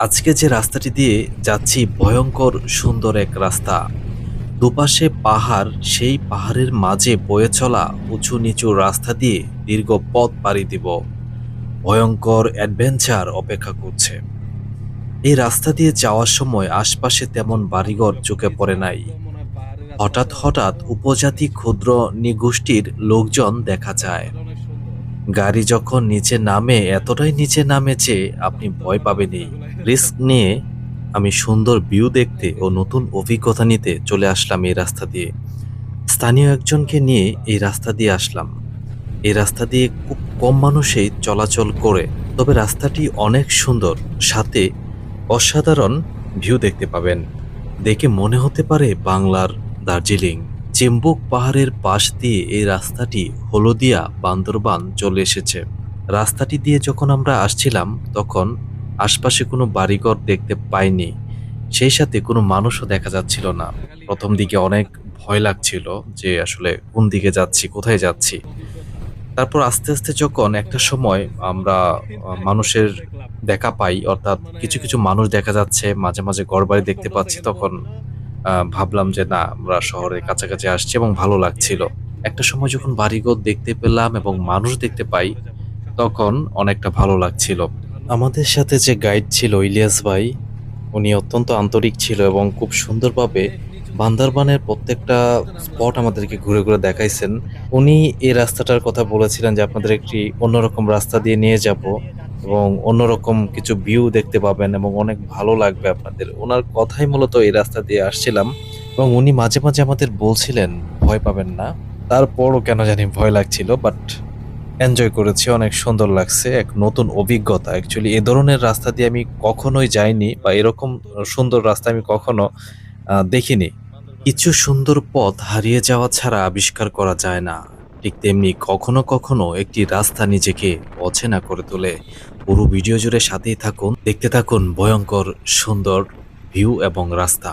আজকে যে রাস্তাটি দিয়ে যাচ্ছি ভয়ঙ্কর সুন্দর এক রাস্তা, দুপাশে পাহাড়, সেই পাহাড়ের মাঝে বয়ে চলা উঁচু নিচু রাস্তা দিয়ে দীর্ঘ পথ পাড়ি দিব। ভয়ঙ্কর অ্যাডভেঞ্চার অপেক্ষা করছে। এই রাস্তা দিয়ে যাওয়ার সময় আশপাশে তেমন বাড়িঘর চোখে পড়ে নাই। হঠাৎ হঠাৎ উপজাতি ক্ষুদ্র নিগোষ্ঠীর লোকজন দেখা যায়। গাড়ি যখন নিচে নামে, এতটাই নিচে নামে যে আপনি ভয় পাবেনই। রিস্ক নিয়ে আমি সুন্দর ভিউ দেখতে ও নতুন অভিজ্ঞতা নিতে চলে আসলাম এই রাস্তা দিয়ে। স্থানীয় একজনকে নিয়ে এই রাস্তা দিয়ে আসলাম। এই রাস্তা দিয়ে খুব কম মানুষই চলাচল করে, তবে রাস্তাটি অনেক সুন্দর, সাথে অসাধারণ ভিউ দেখতে পাবেন। দেখে মনে হতে পারে বাংলার দার্জিলিং। চেম্বুক পাহাড়ের পাশ দিয়ে এই রাস্তাটি হলদিয়া বান্দরবান চলে এসেছে। রাস্তাটি দিয়ে যখন আমরা আসছিলাম, তখন আশপাশে কোনো বাড়িঘর দেখতে পাইনি। সেই সাথে কোনো মানুষও দেখা যাচ্ছিল না। প্রথম দিকে অনেক ভয় লাগছিল যে আসলে কোন দিকে যাচ্ছি, কোথায় যাচ্ছি। তারপর আস্তে আস্তে যখন একটা সময় আমরা মানুষের দেখা পাই, অর্থাৎ কিছু কিছু মানুষ দেখা যাচ্ছে, মাঝে মাঝে ঘরবাড়ি দেখতে পাচ্ছি, তখন ভাবলাম যে না, আমরা শহরের কাছাকাছি আসছি এবং ভালো লাগছিল। একটা সময় যখন বাড়িঘর দেখতে পেলাম এবং মানুষ দেখতে পাই, তখন অনেকটা ভালো লাগছিল। আমাদের সাথে যে গাইড ছিল ইলিয়াস ভাই, উনি অত্যন্ত আন্তরিক ছিল এবং খুব সুন্দরভাবে বান্দরবানের প্রত্যেকটা স্পট আমাদেরকে ঘুরে ঘুরে দেখাইছেন। উনি এই রাস্তাটার কথা বলেছিলেন যে, আপনাদের একটি অন্যরকম রাস্তা দিয়ে নিয়ে যাব। এবং অন্যরকম কিছু ভিউ দেখতে পাবেন এবং অনেক ভালো লাগবে আপনাদের। ওনার কথাই মূলত এই রাস্তা দিয়ে আসছিলাম এবং উনি মাঝে মাঝে আমাদের বলছিলেন, ভয় পাবেন না। তারপরও কেন জানি ভয় লাগছিল বাট এনজয় করেছি, অনেক সুন্দর লাগছে, এক নতুন অভিজ্ঞতা। অ্যাকচুয়ালি এ ধরনের রাস্তা দিয়ে আমি কখনোই যাইনি বা এরকম সুন্দর রাস্তা আমি কখনো দেখিনি। কিছু সুন্দর পথ হারিয়ে যাওয়া ছাড়া আবিষ্কার করা যায় না। ঠিক তেমনি কখনো কখনো একটি রাস্তা নিজেকে অচেনা করে তোলে। পুরো ভিডিও জুড়ে সাথেই থাকুন, দেখতে থাকুন ভয়ঙ্কর সুন্দর ভিউ এবং রাস্তা।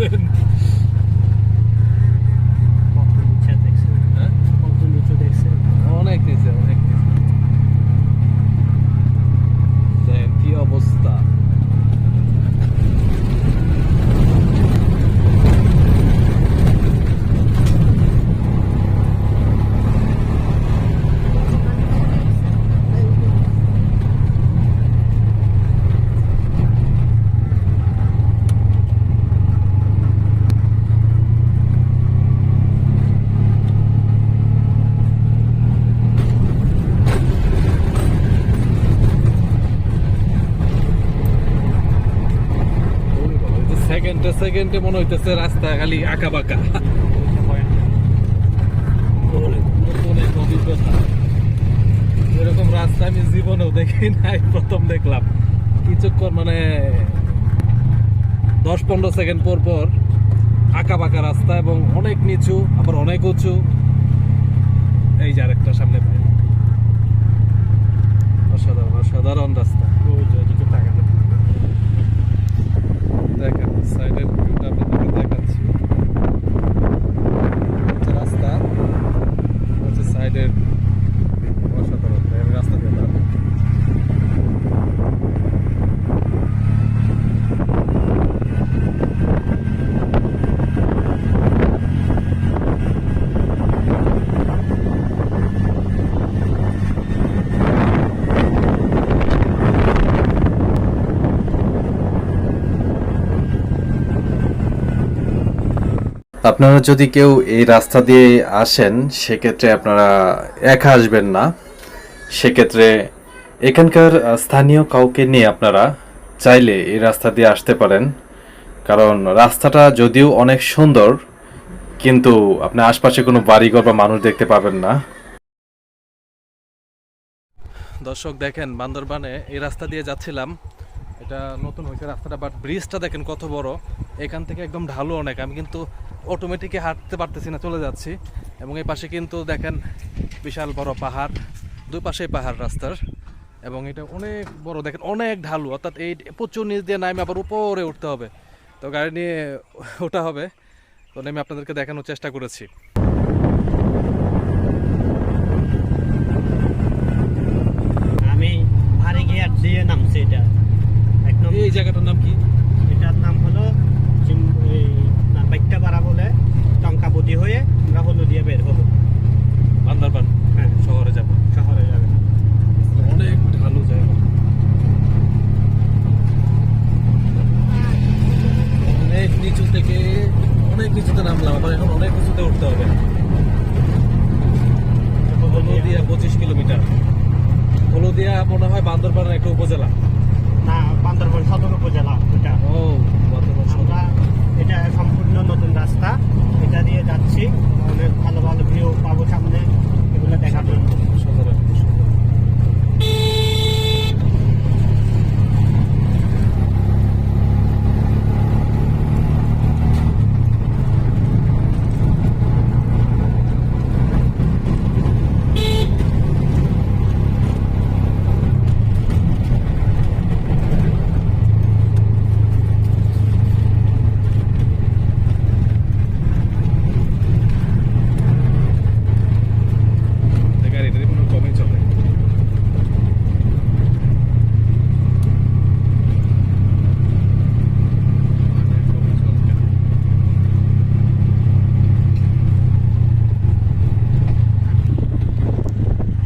nothing. সেকেন্ডে সেকেন্ডে মনে হইতেছে রাস্তা খালি আঁকা বাঁকা এরকম রাস্তা আমি জীবনেও দেখি নাই প্রথম দেখলাম। কিছুক্ষণ মানে দশ পনেরো সেকেন্ড পর পর আঁকা বাঁকা রাস্তা এবং অনেক নিচু আবার অনেক উঁচু। এই যে আরেকটা সামনে পাই অসাধারণ অসাধারণ রাস্তা। দেখেন। সাইডের ভিউটা আপনারা যদি কেউ এই রাস্তা দিয়ে আসেন, সেক্ষেত্রে আপনারা একা আসবেন না। সেক্ষেত্রে এখানকার স্থানীয় কাউকে নিয়ে আপনারা চাইলে এই রাস্তা দিয়ে আসতে পারেন। কারণ রাস্তাটা যদিও অনেক সুন্দর, কিন্তু আপনি আশপাশে কোনো বাড়িঘর বা মানুষ দেখতে পাবেন না। দর্শক, দেখেন বান্দরবানে এই রাস্তা দিয়ে যাচ্ছিলাম। এটা নতুন হয়েছে রাস্তাটা বাট ব্রিজটা দেখেন কত বড়। এখান থেকে একদম ঢালু অনেক। আমি কিন্তু অটোমেটিকে হাঁটতে পারতেছি না, চলে যাচ্ছি। এবং এই পাশে কিন্তু দেখেন বিশাল বড় পাহাড়, দুই পাশে পাহাড় রাস্তার। এবং এটা অনেক বড়, দেখেন অনেক ঢালু, অর্থাৎ এই প্রচুর নিচ দিয়ে নামে আবার উপরে উঠতে হবে। তো গাড়ি নিয়ে ওঠা হবে। তো নেমে আপনাদেরকে দেখানোর চেষ্টা করেছি আমি ভারী গিয়ার দিয়ে নামছি এটা একদম এই জায়গাটার নাম কি এটার নাম হলো চিম- এই না, বাইকটাপাড়া বলে টঙ্কাপতি হয়ে আমরা হলুদিয়া বের হব বান্দরবান হ্যাঁ শহরে যাব শহরে যাবে অনেক ঢালু জায়গা অনেক নিচু থেকে অনেক নিচুতে নামলাম আবার এখন অনেক উঁচুতে উঠতে হবে হলদিয়া পঁচিশ কিলোমিটার হলদিয়া মনে হয় বান্দরবানের একটা উপজেলা না বান্দরবান সদর উপজেলা এটা ও বান্দরবান সদর। আমরা এটা সম্পূর্ণ নতুন রাস্তা এটা দিয়ে যাচ্ছি অনেক ভালো ভালো ভিউ পাবো সামনে এগুলো দেখার জন্য সদরে, সদরে। এই গাড়িটা কোনো কমই চলে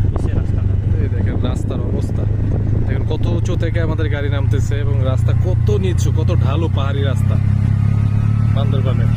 নিচের রাস্তাটা এই দেখেন রাস্তার অবস্থা দেখেন কত উঁচু থেকে আমাদের নামতেছে এবং রাস্তা কত নিচু কত ঢালু পাহাড়ি রাস্তা। বান্দরবানের।